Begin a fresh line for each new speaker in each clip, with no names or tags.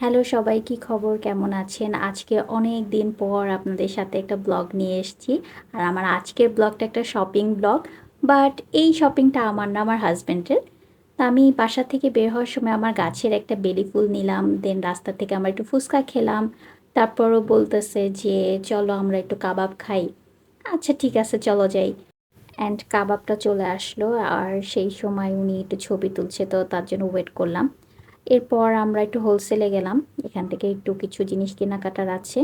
Hello সবাই, কি খবর? কেমন আছেন? আজকে অনেক দিন পর আপনাদের সাথে একটা ব্লগ নিয়ে এসেছি। আর আমার আজকের ব্লগটা একটা শপিং ব্লগ, বাট এই শপিংটা আমার না, আমার হাজব্যান্ডের তা আমি বাসা থেকে বের হওয়ার সময় আমার গাছের একটা বেলি ফুল নিলাম, দেন রাস্তা থেকে আমরা একটু ফুচকা খেলাম। তারপরও বলতেছে যে, চলো আমরা একটু কাবাব খাই। আচ্ছা ঠিক আছে, চলো যাই। অ্যান্ড কাবাবটা চলে আসলো, আর সেই সময় উনি একটু ছবি তুলছে, তো তার জন্য ওয়েট করলাম। এরপর আমরা একটু হোলসেলে গেলাম। এখান থেকে একটু কিছু জিনিস কেনাকাটার আছে।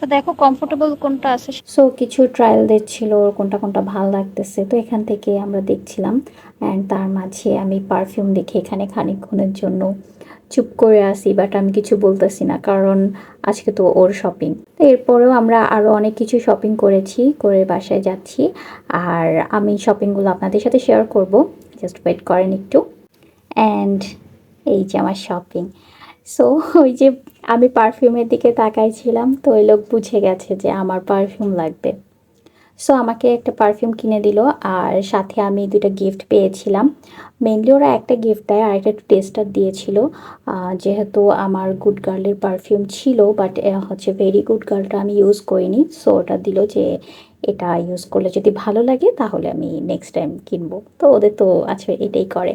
তো দেখো কমফোর্টেবল কোনটা আছে? সো কিছু ট্রায়াল দিচ্ছিল কোনটা কোনটা ভালো লাগতেছে, তো এখান থেকে আমরা দেখছিলাম। অ্যান্ড তার মাঝে আমি পারফিউম দেখে এখানে খানিকক্ষণের জন্য চুপ করে আসি বাট আমি কিছু বলতেছি না, কারণ আজকে তো ওর শপিং তো এরপরেও আমরা আরও অনেক কিছু শপিং করেছি, করে বাসায় যাচ্ছি। আর আমি শপিংগুলো আপনাদের সাথে শেয়ার করব জাস্ট ওয়েট করেন একটু। অ্যান্ড এই যে আমার শপিং সো ওই যে আমি পারফিউমের দিকে তাকাইছিলাম, তো ওই লোক বুঝে গেছে যে আমার পারফিউম লাগবে। সো আমাকে একটা পারফিউম কিনে দিল, আর সাথে আমি দুটো গিফট পেয়েছিলাম। মেনলি ওরা একটা গিফট দেয়, আর একটা টেস্টার দিয়েছিল। যেহেতু আমার গুড গার্লের পারফিউম ছিল বাট হচ্ছে ভেরি গুড গার্লটা আমি ইউজ করিনি। সো ওটা দিল যে এটা ইউজ করলে যদি ভালো লাগে, তাহলে আমি নেক্সট টাইম কিনবো। তো ওদের তো আছে, এটাই করে।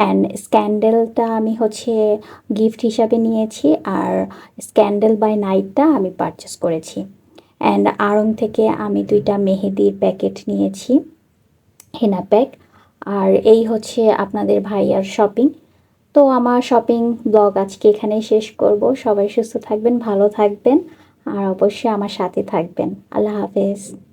অ্যান্ড স্ক্যান্ডেলটা আমি হচ্ছে গিফট হিসাবে নিয়েছি আর স্ক্যান্ডেল বাই নাইটটা আমি পারচেস করেছি। অ্যান্ড আড়ং থেকে আমি দুইটা মেহেদির প্যাকেট নিয়েছি হেনা প্যাক আর এই হচ্ছে আপনাদের ভাইয়ার শপিং তো আমার শপিং ব্লগ আজকে এখানেই শেষ করব। সবাই সুস্থ থাকবেন, ভালো থাকবেন, আর অবশ্যই আমার সাথে থাকবেন। আল্লাহ হাফেজ।